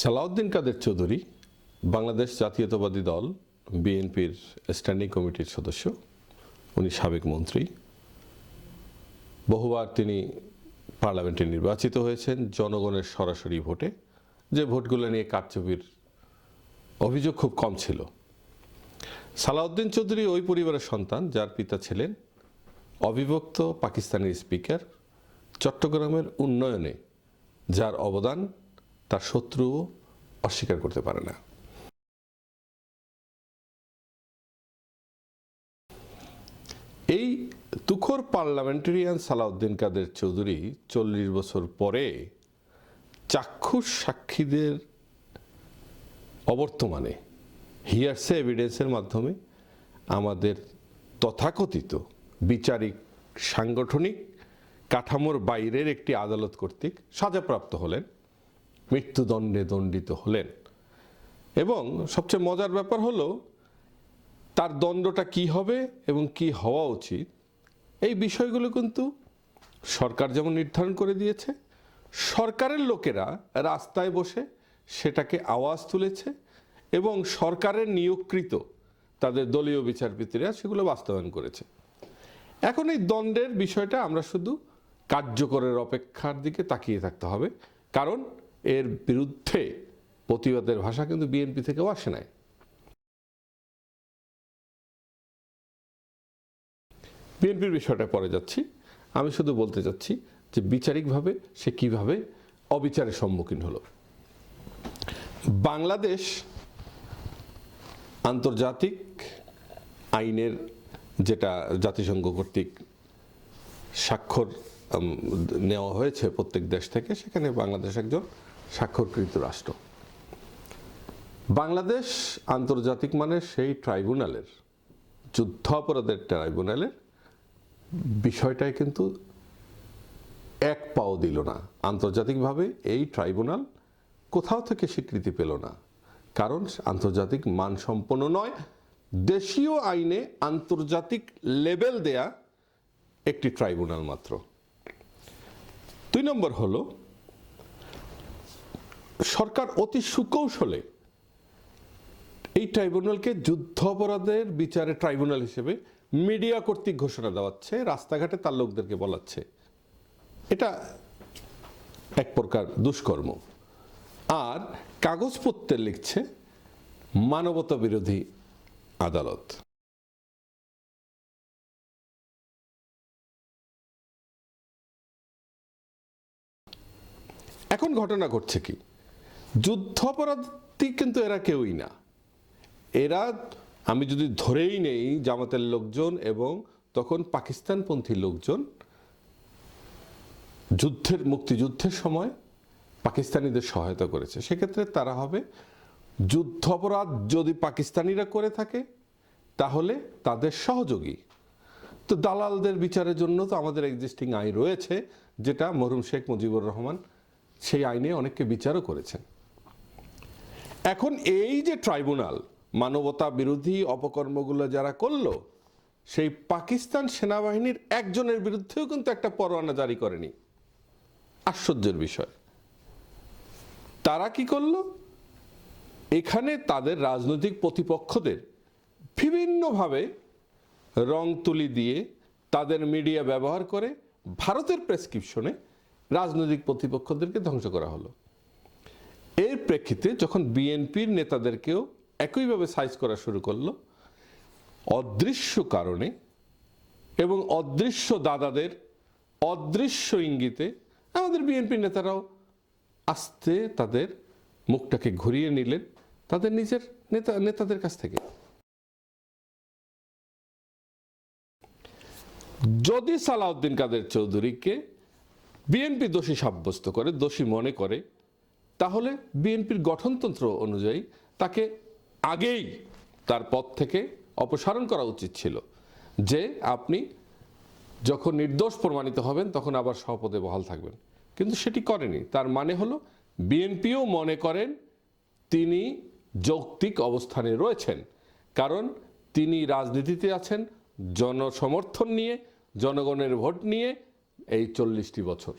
সালাউদ্দিন কাদের চৌধুরী, বাংলাদেশ জাতীয়তাবাদী দল, বিএনপির স্ট্যান্ডিং কমিটির সদস্য, উনি সাবেক মন্ত্রী। বহুবার তিনি পার্লামেন্টে নির্বাচিত হয়েছেন, জনগণের সরাসরি ভোটে। যে ভোটগুলো নিয়ে কারচুপির অভিযোগ খুব কম ছিল। সালাউদ্দিন চৌধুরী ওই পরিবারের সন্তান, যার পিতা ছিলেন অবিভক্ত পাকিস্তানের স্পিকার চট্টগ্রামের উন্নয়নে, যার অবদান তার শত্রুও অস্বীকার করতে পারে না। এই তুখোর পার্লামেন্টারিয়ান সালাউদ্দিন কাদের চৌধুরী চল্লিশ বছর পরে চাক্ষুষ সাক্ষীদের অবর্তমানে হিয়ারসে এভিডেন্সের মাধ্যমে আমাদের তথাকথিত বিচারিক সাংগঠনিক কাঠামোর বাইরের একটি আদালত কর্তৃক সাজাপ্রাপ্ত হলেন। মৃত্যুদণ্ডে দণ্ডিত হলেন। এবং সবচেয়ে মজার ব্যাপার হলো, তার দণ্ডটা কি হবে এবং কি হওয়া উচিত, এই বিষয়গুলো কিন্তু সরকার যেমন নির্ধারণ করে দিয়েছে, সরকারের লোকেরা রাস্তায় বসে সেটাকে আওয়াজ তুলেছে এবং সরকারের নিয়োগকৃত তাদের দলীয় বিচারপতিরা সেগুলো বাস্তবায়ন করেছে। এখন এই দণ্ডের বিষয়টা আমরা শুধু কার্যকরের অপেক্ষার দিকে তাকিয়ে থাকতে হবে। কারণ এর বিরুদ্ধে প্রতিবাদের ভাষা কিন্তু বিএনপি থেকেও আসে নাই। বিএনপির বিষয়টা পরে যাচ্ছি। আমি শুধু বলতে চাচ্ছি যে বিচারিকভাবে সে কীভাবে অবিচারের সম্মুখীন হলো। বাংলাদেশ আন্তর্জাতিক আইনের যেটা জাতিসংঘ কর্তৃক স্বাক্ষর নেওয়া হয়েছে প্রত্যেক দেশ থেকে, সেখানে বাংলাদেশ একজন স্বাক্ষরকৃত রাষ্ট্র। বাংলাদেশ আন্তর্জাতিক মানের সেই ট্রাইব্যুনালের যুদ্ধ অপরাধের ট্রাইব্যুনালের বিষয়টাই কিন্তু এক পাও দিল না। আন্তর্জাতিকভাবে এই ট্রাইব্যুনাল কোথাও থেকে স্বীকৃতি পেল না। কারণ আন্তর্জাতিক মানসম্পন্ন নয়, দেশীয় আইনে আন্তর্জাতিক লেভেল দেয়া একটি ট্রাইব্যুনাল মাত্র। দুই নম্বর হলো সরকার অতি সুকৌশলে এই ট্রাইব্যুনালকে যুদ্ধ অপরাধের বিচারে ট্রাইব্যুনাল হিসেবে মিডিয়া কর্তৃক ঘোষণা দেওয়াচ্ছে, রাস্তাঘাটে তার লোকদেরকে বলাচ্ছে। এটা এক প্রকার দুষ্কর্ম। আর কাগজপত্রে লিখছে, মানবতা বিরোধী আদালত। এখন ঘটনা ঘটছে কি? যুদ্ধাপরাধী কিন্তু এরা কেউই না। এরা, আমি যদি ধরেই নেই জামাতের লোকজন এবং তখন পাকিস্তানপন্থী লোকজন, যুদ্ধের, মুক্তিযুদ্ধের সময় পাকিস্তানিদের সহায়তা করেছে। সেক্ষেত্রে তারা হবে যুদ্ধ অপরাধ যদি পাকিস্তানিরা করে থাকে, তাহলে তাদের সহযোগী। তো দালালদের বিচারের জন্য তো আমাদের এক্সিস্টিং আইন রয়েছে, যেটা মরহুম শেখ মুজিবুর রহমান সেই আইনে অনেককে বিচারও করেছেন। এখন এই যে ট্রাইব্যুনাল, মানবতা বিরোধী অপকর্মগুলো যারা করল, সেই পাকিস্তান সেনাবাহিনীর একজনের বিরুদ্ধেও কিন্তু একটা পরোয়ানা জারি করেনি। আশ্চর্যের বিষয়। তারা কি করল? এখানে তাদের রাজনৈতিক প্রতিপক্ষদের বিভিন্নভাবে রং তুলি দিয়ে তাদের মিডিয়া ব্যবহার করে ভারতের প্রেসক্রিপশনে রাজনৈতিক প্রতিপক্ষদেরকে ধ্বংস করা হলো। প্রেক্ষিতে যখন বিএনপির নেতাদেরকেও একইভাবে সাইজ করা শুরু করল, অদৃশ্য কারণে এবং অদৃশ্য দাদাদের অদৃশ্য ইঙ্গিতে আমাদের বিএনপি নেতারাও আস্তে তাদের মুখটাকে ঘুরিয়ে নিলেন তাদের নিজের নেতা, নেতাদের কাছ থেকে। যদি সালাউদ্দিন কাদের চৌধুরীকে বিএনপি দোষী সাব্যস্ত করে, দোষী মনে করে তাহলে বিএনপির গঠনতন্ত্র অনুযায়ী তাকে আগেই তার পদ থেকে অপসারণ করা উচিত ছিল যে আপনি যখন নির্দোষ প্রমাণিত হবেন, তখন আবার সহপদে বহাল থাকবেন। কিন্তু সেটি করেনি। তার মানে হলো, বিএনপিও মনে করেন তিনি যৌক্তিক অবস্থানে রয়েছেন। কারণ তিনি রাজনীতিতে আছেন, জনসমর্থন নিয়ে, জনগণের ভোট নিয়ে এই চল্লিশটি বছর।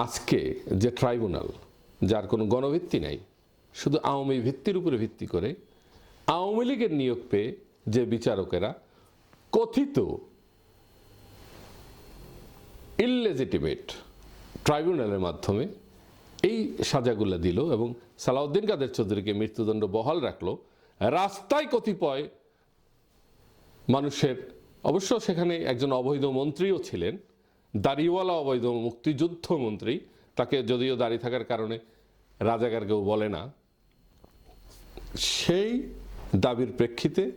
আজকে যে ট্রাইব্যুনাল, যার কোনো গণভিত্তি নাই, শুধু আওয়ামী ভিত্তির উপরে ভিত্তি করে, আওয়ামী লীগের নিয়োগ পেয়ে যে বিচারকেরা কথিত ইললেজিটিমেট ট্রাইব্যুনালের মাধ্যমে এই সাজাগুলা দিল এবং সালাউদ্দিন কাদের চৌধুরীকে মৃত্যুদণ্ড বহাল রাখল, রাস্তায় কতিপয় মানুষের, অবশ্য সেখানে একজন অবৈধ মন্ত্রীও ছিলেন দাড়িওয়ালা অবৈধ মুক্তিযুদ্ধ মন্ত্রী তাকে যদিও দাঁড়িয়ে থাকার কারণে রাজাকার কেউ বলে না, সেই দাবির প্রেক্ষিতে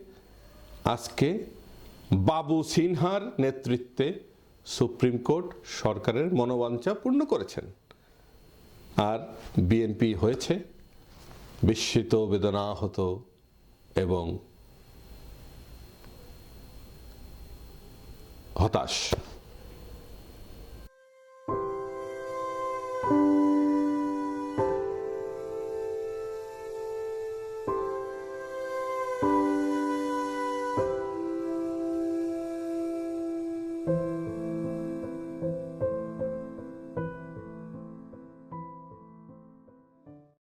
আজকে বাবু সিনহার নেতৃত্বে সুপ্রিম কোর্ট সরকারের মনোবাঞ্ছা পূর্ণ করেছেন। আর বিএনপি হয়েছে বিস্মিত বেদনা বেদনাহত এবং হতাশ।